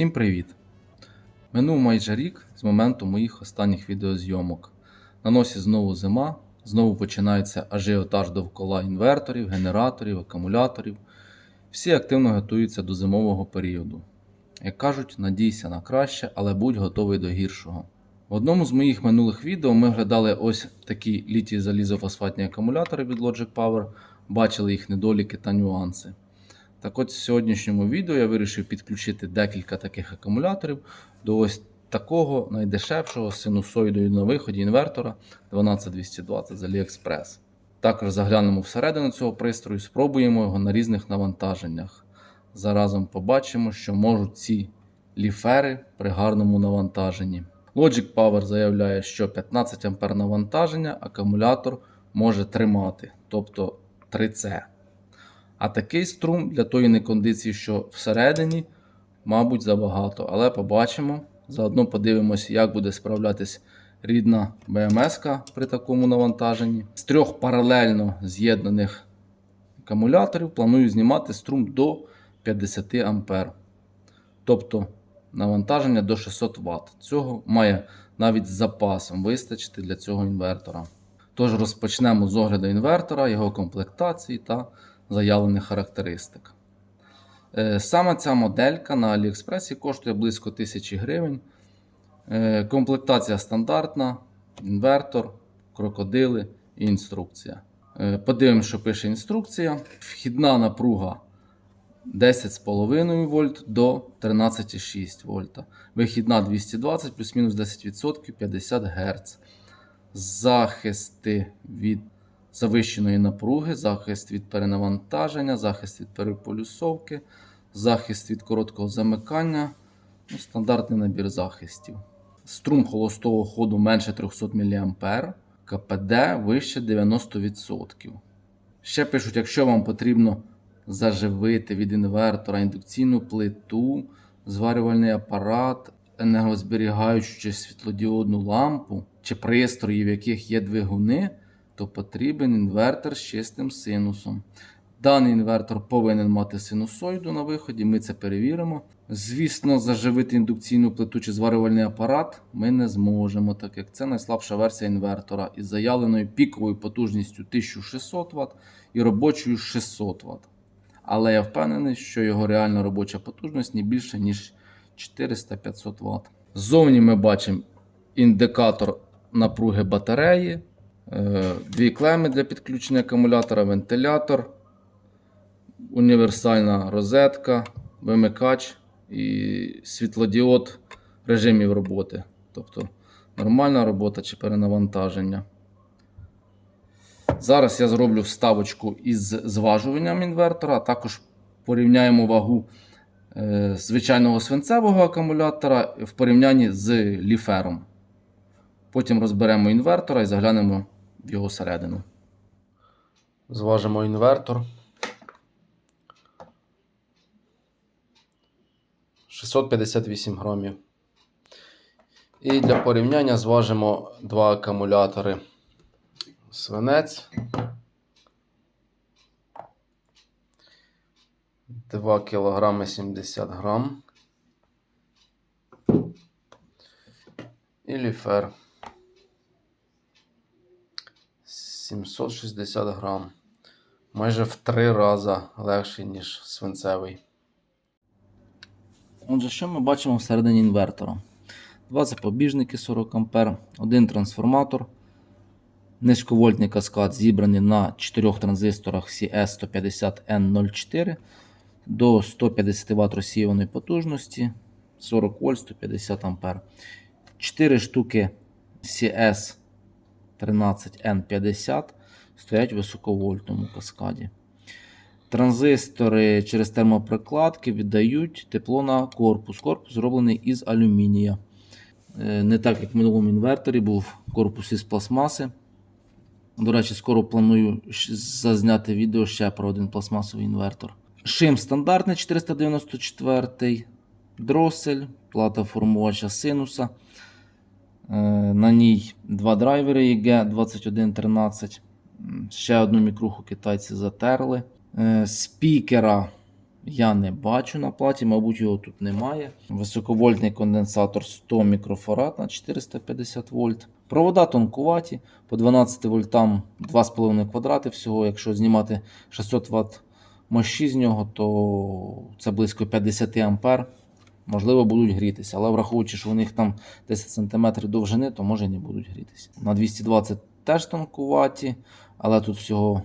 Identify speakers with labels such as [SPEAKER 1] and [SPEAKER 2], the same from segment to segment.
[SPEAKER 1] Всім привіт! Минув майже рік з моменту моїх останніх відеозйомок. На носі знову зима, знову починається ажіотаж довкола інверторів, генераторів, акумуляторів. Всі активно готуються до зимового періоду. Як кажуть, надійся на краще, але будь готовий до гіршого. В одному з моїх минулих відео ми оглядали ось такі літій залізофосфатні акумулятори від Logic Power, бачили їх недоліки та нюанси. Так от в сьогоднішньому відео я вирішив підключити декілька таких акумуляторів до ось такого найдешевшого синусоїдою на виході інвертора 12220 з AliExpress. Також заглянемо всередину цього пристрою, спробуємо його на різних навантаженнях. Заразом побачимо, що можуть ці ліфери при гарному навантаженні. Logic Power заявляє, що 15 А навантаження акумулятор може тримати, тобто 3C. А такий струм для тої некондиції, що всередині, мабуть, забагато. Але побачимо. Заодно подивимося, як буде справлятись рідна БМС при такому навантаженні. З трьох паралельно з'єднаних акумуляторів планую знімати струм до 50 А. Тобто навантаження до 600 Вт. Цього має навіть з запасом вистачити для цього інвертора. Тож розпочнемо з огляду інвертора, його комплектації та заявлених характеристик. Е, Саме ця моделька на AliExpress коштує близько 1000 гривень. Е, Комплектація стандартна, інвертор, крокодили і інструкція. Е, Подивимося, що пише інструкція. Вхідна напруга 10,5 вольт до 13,6 вольта. Вихідна 220 плюс-мінус 10% 50 Гц. Захисти від завищеної напруги, захист від перенавантаження, захист від переполюсовки, захист від короткого замикання, ну, стандартний набір захистів. Струм холостого ходу менше 300 мА, КПД вище 90%. Ще пишуть, якщо вам потрібно заживити від інвертора індукційну плиту, зварювальний апарат, енергозберігаючу чи світлодіодну лампу чи пристрої, в яких є двигуни, то потрібен інвертор з чистим синусом. Даний інвертор повинен мати синусоїду на виході, ми це перевіримо. Звісно, заживити індукційну плиту чи зварювальний апарат ми не зможемо, так як це найслабша версія інвертора із заявленою піковою потужністю 1600 Вт і робочою 600 Вт. Але я впевнений, що його реальна робоча потужність не більше, ніж 400-500 Вт. Ззовні ми бачимо індикатор напруги батареї, дві клеми для підключення акумулятора, вентилятор, універсальна розетка, вимикач і світлодіод режимів роботи. Тобто нормальна робота чи перенавантаження. Зараз я зроблю вставочку із зважуванням інвертора, а також порівняємо вагу е, звичайного свинцевого акумулятора в порівнянні з ліфером. Потім розберемо інвертора і заглянемо в його середину. Зважимо інвертор. 658 грамів. І для порівняння зважимо два акумулятори. Свинець. 2 кг 70 грам. І ліфер. 760 грам. Майже в три рази легший, ніж свинцевий. Отже, що ми бачимо всередині інвертора? Два запобіжники 40 А, один трансформатор. Низьковольтний каскад зібраний на 4 транзисторах CS150N04 до 150 Вт розсіяної потужності 40 вольт 150 А. 4 штуки CS13N50 стоять в високовольтному каскаді. Транзистори через термопрокладки віддають тепло на корпус. Корпус зроблений із алюмінія. Е, Не так, як в минулому інверторі був корпус із пластмаси. До речі, скоро планую зазняти відео ще про один пластмасовий інвертор. Шим стандартний 494, дросель, плата формувача синуса. Е, На ній два драйвери EG2113. Ще одну мікруху китайці затерли. Е, Спікера я не бачу на платі, мабуть, його тут немає. Високовольтний конденсатор 100 мікрофарад на 450 вольт. Провода тонкуваті, по 12 вольтам 2,5 квадрати всього. Якщо знімати 600 Вт мощі з нього, то це близько 50 ампер. Можливо, будуть грітися, але враховуючи, що у них там 10 см довжини, то може не будуть грітися. На 220 теж тонкуваті, але тут всього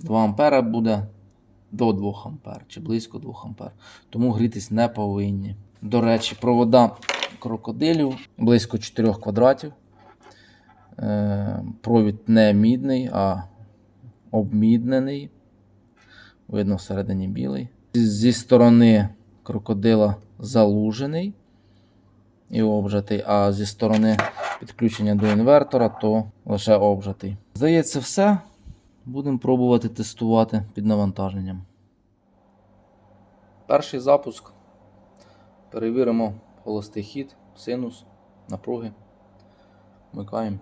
[SPEAKER 1] 2 ампера буде до 2 ампер чи близько 2 ампер. Тому грітись не повинні. До речі, провода крокодилів близько 4 квадратів. Е, Провід не мідний, а обміднений. Видно всередині білий. Зі сторони крокодила залужений і обжатий, а зі сторони підключення до інвертора, то лише обжатий. Здається, все. Будемо пробувати тестувати під навантаженням. Перший запуск. Перевіримо холостий хід, синус, напруги. Вмикаємо.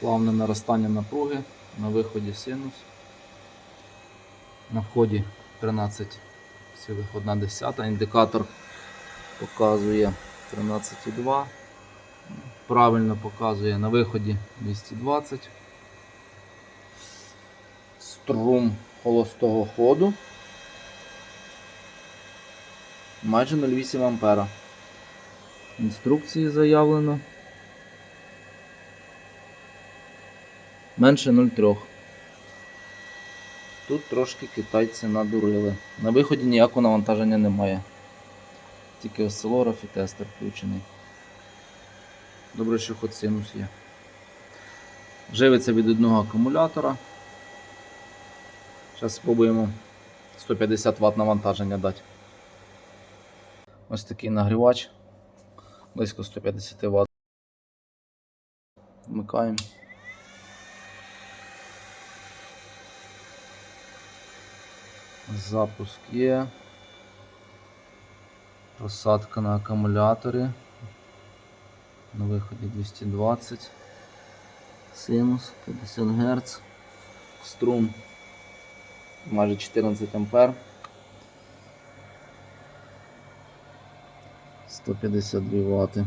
[SPEAKER 1] Плавне наростання напруги, на виході синус. На вході 13,1. Індикатор показує 13,2. Правильно показує на виході 220. Струм холостого ходу. Майже 0,8 ампера. Інструкції заявлено. Менше 0,3. Тут трошки китайці надурили. На виході ніякого навантаження немає. Тільки осцилограф і тестер включений. Добре, що хоч синус є. Живиться від одного акумулятора. Зараз спробуємо 150 Вт навантаження дати. Ось такий нагрівач. Близько 150 Вт. Вмикаємо. Запуск є. Просадка на акумуляторі. На виході 220. Синус 50 Гц. Струм майже 14 ампер. 152 Вт.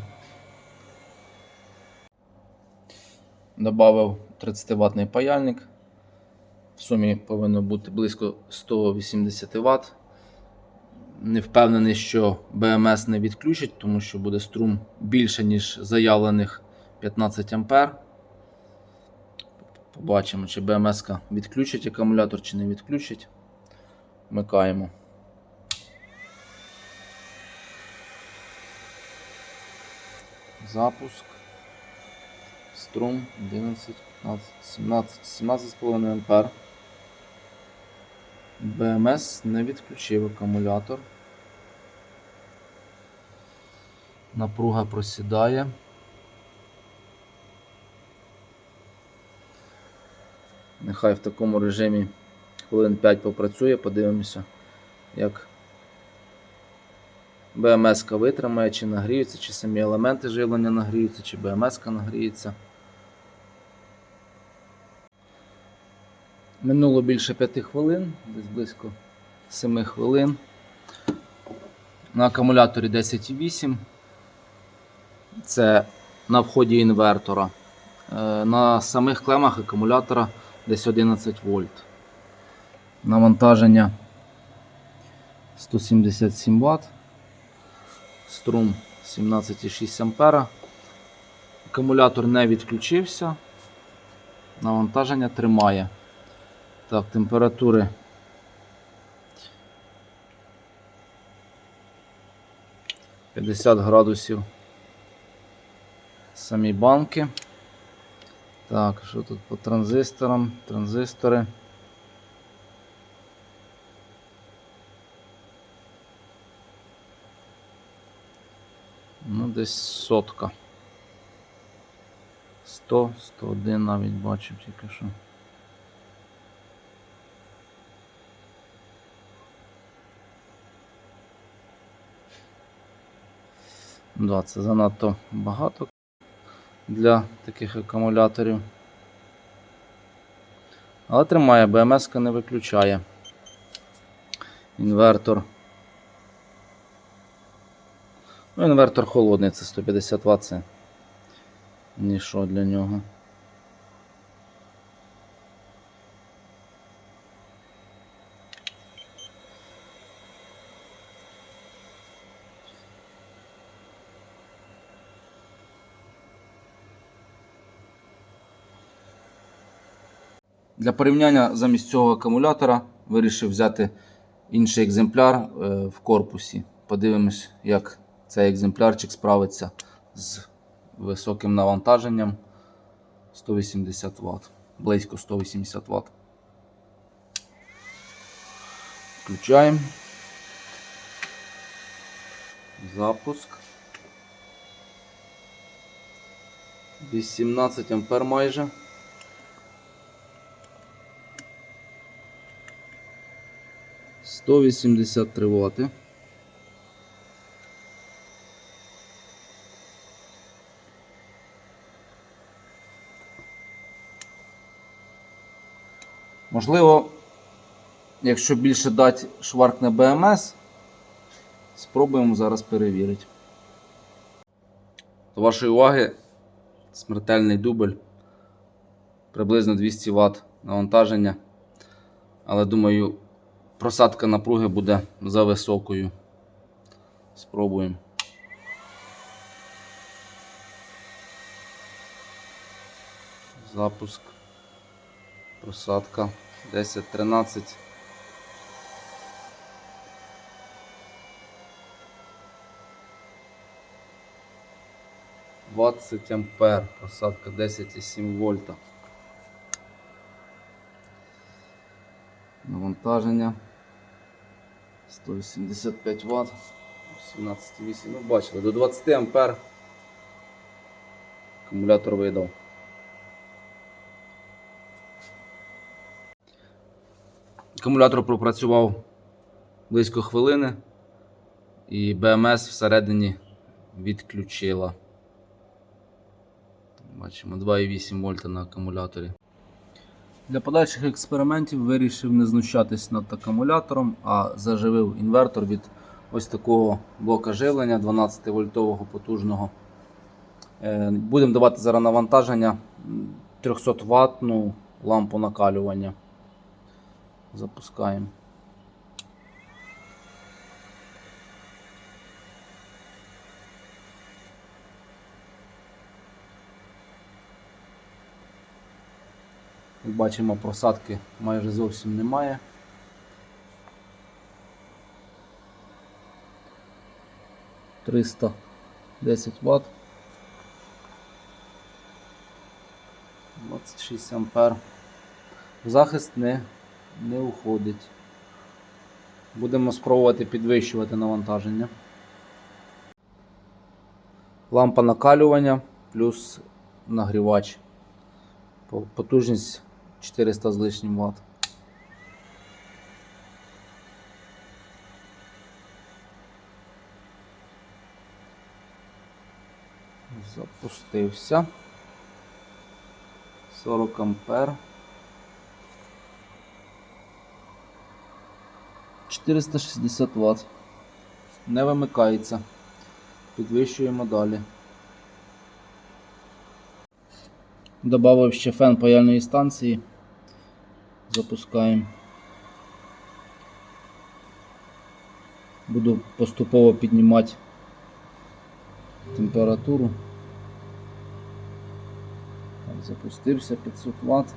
[SPEAKER 1] Добавив 30 ватний паяльник. В сумі повинно бути близько 180 Вт. Не впевнений, що БМС не відключить, тому що буде струм більше, ніж заявлених 15 А. Побачимо, чи БМС відключить акумулятор, чи не відключить. Вмикаємо. Запуск. Струм 11, 15, 17, 17,5 ампер. БМС не відключив акумулятор. Напруга просідає. Нехай в такому режимі хвилин 5 попрацює, подивимося, як БМС-ка витримає, чи нагріються, чи самі елементи живлення нагріються, чи БМС-ка нагріється. Минуло більше 5 хвилин, десь близько 7 хвилин. На акумуляторі 10,8. Це на вході інвертора. Е, На самих клемах акумулятора десь 11 вольт. Навантаження 177 Вт. Струм 17,6 ампера. Акумулятор не відключився. Навантаження тримає. Так, температури. П'ятдесят градусів самі банки. Так, що тут по транзисторам? Транзистори. Ну, десь сотка. 100, 101 навіть бачив тільки що. Да, це занадто багато для таких акумуляторів. Але тримає, БМС не виключає. Інвертор. Ну, інвертор холодний, це 150 Вт. Це ніщо для нього. Для порівняння замість цього акумулятора вирішив взяти інший екземпляр е, в корпусі. Подивимось, як цей екземплярчик справиться з високим навантаженням 180 Вт. Близько 180 Вт. Включаємо. Запуск. 18 ампер майже. Сто вісімдесят три вати. Можливо, якщо більше дати шварк на БМС, спробуємо зараз перевірити. До вашої уваги смертельний дубль. Приблизно 200 Вт навантаження. Але думаю, просадка напруги буде за високою. Спробуємо. Запуск. Просадка 10-13. Двадцять ампер, просадка 10,7 вольта. Навантаження 185 Вт, 17,8. Ну, бачили, до 20 ампер акумулятор видав. Акумулятор пропрацював близько хвилини і БМС всередині відключила. Бачимо 2,8 вольта на акумуляторі. Для подальших експериментів вирішив не знущатись над акумулятором, а заживив інвертор від ось такого блока живлення 12 вольтового потужного. Е, Будемо давати зараз навантаження 300 ваттну лампу накалювання. Запускаємо. Як бачимо, просадки майже зовсім немає. Триста десять Вт. 26 ампер. В захист не, не уходить. Будемо спробувати підвищувати навантаження. Лампа накалювання плюс нагрівач. Потужність 400 з лишнім Вт. Запустився. 40 ампер. 460 Вт. Не вимикається. Підвищуємо далі. Добавив ще фен паяльної станції. Запускаємо. Буду поступово піднімати температуру. Так, запустився 500 Вт.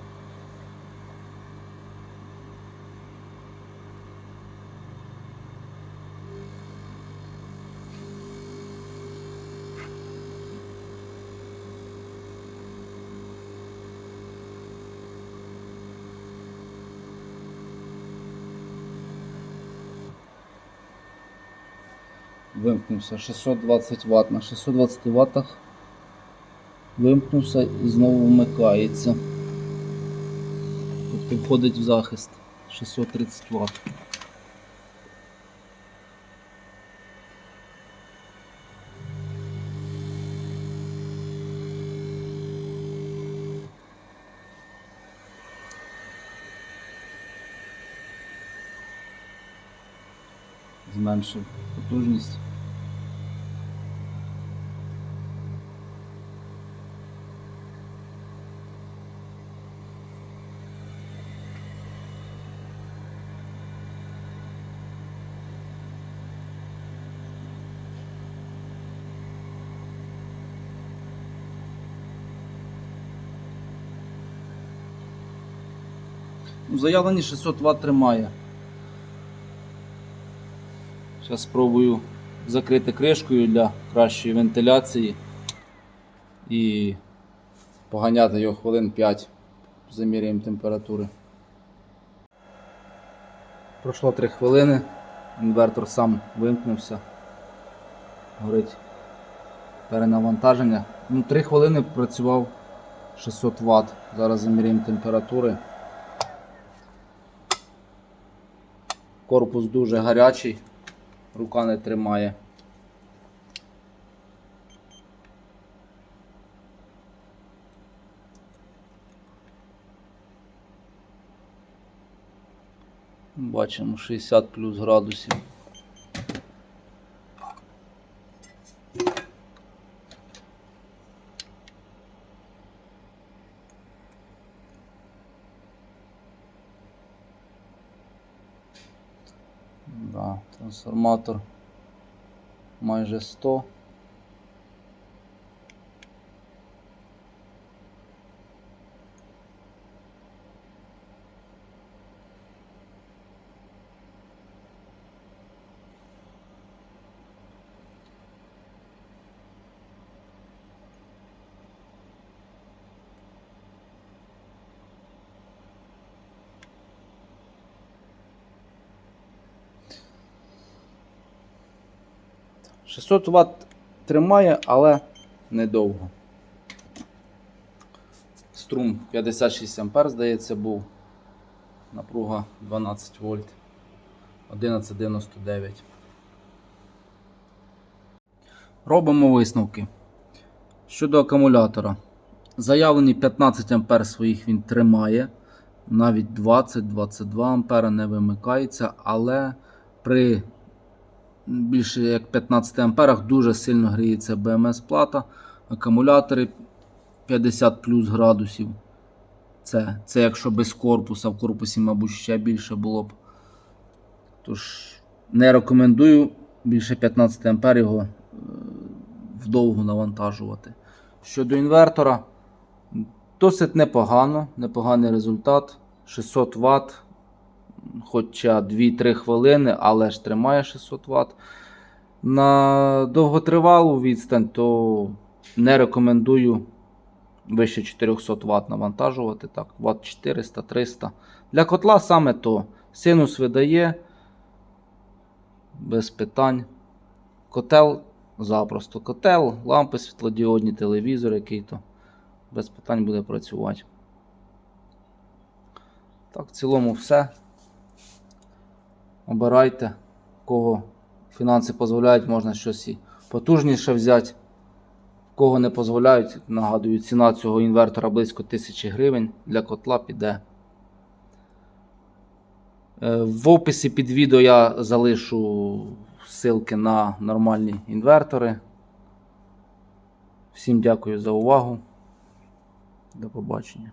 [SPEAKER 1] вимкнувся 620 Вт. На 620 Вт вимкнувся і знову вмикається. Тобто входить в захист 630 Вт. Зменшив потужність. Заявлені 600 Вт тримає. Зараз спробую закрити кришкою для кращої вентиляції і поганяти його хвилин 5. Заміряємо температури. Пройшло 3 хвилини. Інвертор сам вимкнувся. Горить перенавантаження. Ну, 3 хвилини працював 600 Вт. Зараз заміряємо температури. Корпус дуже гарячий, рука не тримає. Бачимо 60 плюс градусів. Да, трансформатор майже 100. — 600 Вт тримає, але недовго. Струм 56 А, здається, був. Напруга 12 вольт. 11,99. Робимо висновки. Щодо акумулятора. Заявлені 15 А своїх він тримає. Навіть 20-22 ампера не вимикається, але при більше як 15 амперах дуже сильно гріється БМС плата. Акумулятори 50 плюс градусів. Це, це якщо без корпуса, в корпусі, мабуть, ще більше було б. Тож, не рекомендую більше 15 ампер його е, вдовго навантажувати. Щодо інвертора, досить непогано, непоганий результат. 600 Вт, хоча 2-3 хвилини, але ж тримає 600 Вт. На довготривалу відстань, то не рекомендую вище 400 Вт навантажувати. Так, Вт 400-300. Для котла саме то. Синус видає без питань. Котел запросто. Котел, лампи світлодіодні, телевізор який-то. Без питань буде працювати. Так, в цілому все. Обирайте, кого фінанси дозволяють, можна щось і потужніше взяти. Кого не дозволяють, нагадую, ціна цього інвертора близько 1000 гривень. Для котла піде. Е, В описі під відео я залишу ссылки на нормальні інвертори. Всім дякую за увагу. До побачення.